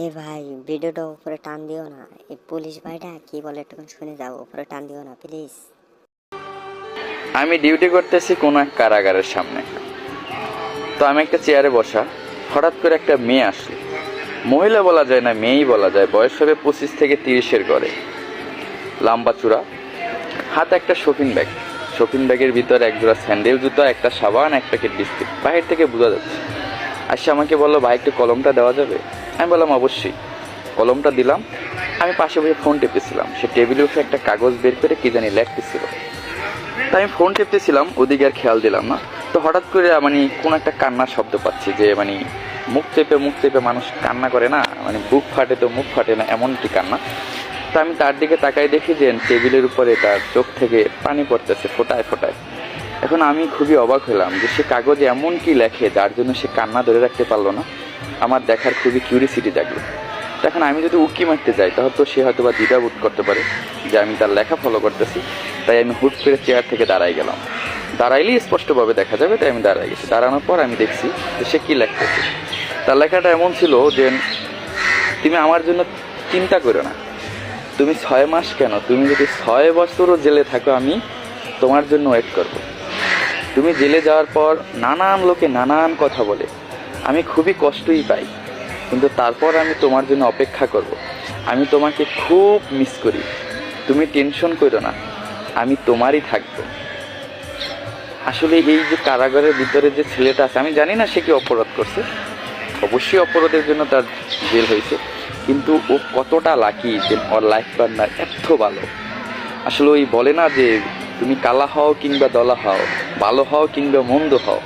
এ ভাই, ভিডিওটা উপরে টান দিও না। এই পুলিশ ভাইটা কি বলে একটু শুনে যাও, উপরে টান দিও না প্লিজ আমি ডিউটি করতেছি কোনো এক কারাগারের সামনে। তো আমি একটা চেয়ারে বসা, হঠাৎ করে একটা মেয়ে আসলো। মহিলা বলা যায় না, মেয়েই বলা যায়, বয়স হবে পঁচিশ থেকে তিরিশের গড়ে। লম্বা চূড়া, হাতে একটা শপিং ব্যাগ। শপিং ব্যাগের ভিতরে এক জোড়া স্যান্ডেল জুতো, একটা সাবান এক প্যাকেট বিস্কিট বাহির থেকে বোঝা যাচ্ছে। আর সে আমাকে বলল, ভাই, একটু কলমটা দেওয়া যাবে? আমি বললাম, অবশ্যই। কলমটা দিলাম। আমি পাশে বসে ফোন টেপেছিলাম সে টেবিলে উঠে একটা কাগজ বের করে কি জানি লেখতেছিল। তাই আমি ফোন টেপতেছিলাম, ওদিকে আর খেয়াল দিলাম না। তো হঠাৎ করে মানে কোন একটা কান্নার শব্দ পাচ্ছি যে মানে মুখ চেপে মুখ চেপে মানুষ কান্না করে না মানে বুক ফাটে তো মুখ ফাটে না, এমন কি কান্না। তো আমি তার দিকে তাকাই দেখি যে, টেবিলের উপরে তার চোখ থেকে পানি পড়তেছে, ফোটায় ফোটায়। এখন আমি খুবই অবাক হলাম যে, সে কাগজে এমন কি লেখে, যার জন্য সে কান্না ধরে রাখতে পারল না। আমার দেখার খুবই কিউরিসিটি জাগলো। এখন আমি যদি উকি মারতে যাই, তাহলে তো সে হয়তো বা দ্বিধাবোধ করতে পারে যে আমি তার লেখা ফলো করতেছি। তাই আমি হুট করে চেয়ার থেকে দাঁড়াই গেলাম। দাঁড়াইলেই স্পষ্টভাবে দেখা যাবে তাই আমি দাঁড়াই গেছি। দাঁড়ানোর পর আমি দেখছি যে সে কী লেখতেছে। তার লেখাটা এমন ছিল যে, তুমি আমার জন্য চিন্তা করো না। তুমি ছয় মাস কেন? তুমি যদি ছয় বছরও জেলে থাকো, আমি তোমার জন্য ওয়েট করব। তুমি জেলে যাওয়ার পর নানান লোকে নানান কথা বলে। আমি খুবই কষ্টই পাই, কিন্তু তারপর আমি তোমার জন্য অপেক্ষা করব। আমি তোমাকে খুব মিস করি। তুমি টেনশন করো না, আমি তোমারই থাকব। আসলে এই যে কারাগারের ভিতরে যে ছেলেটা আছে, আমি জানি না সে কি অপরাধ করছে। অবশ্যই অপরাধের জন্য তার জেল হয়েছে, কিন্তু ও কতটা লাকি যে ওর লাইফ পার্টনার এত ভালো। আসলে ওই বলে না যে, তুমি কালা হও কিংবা দলা হও, ভালো হও কিংবা মন্দ হও।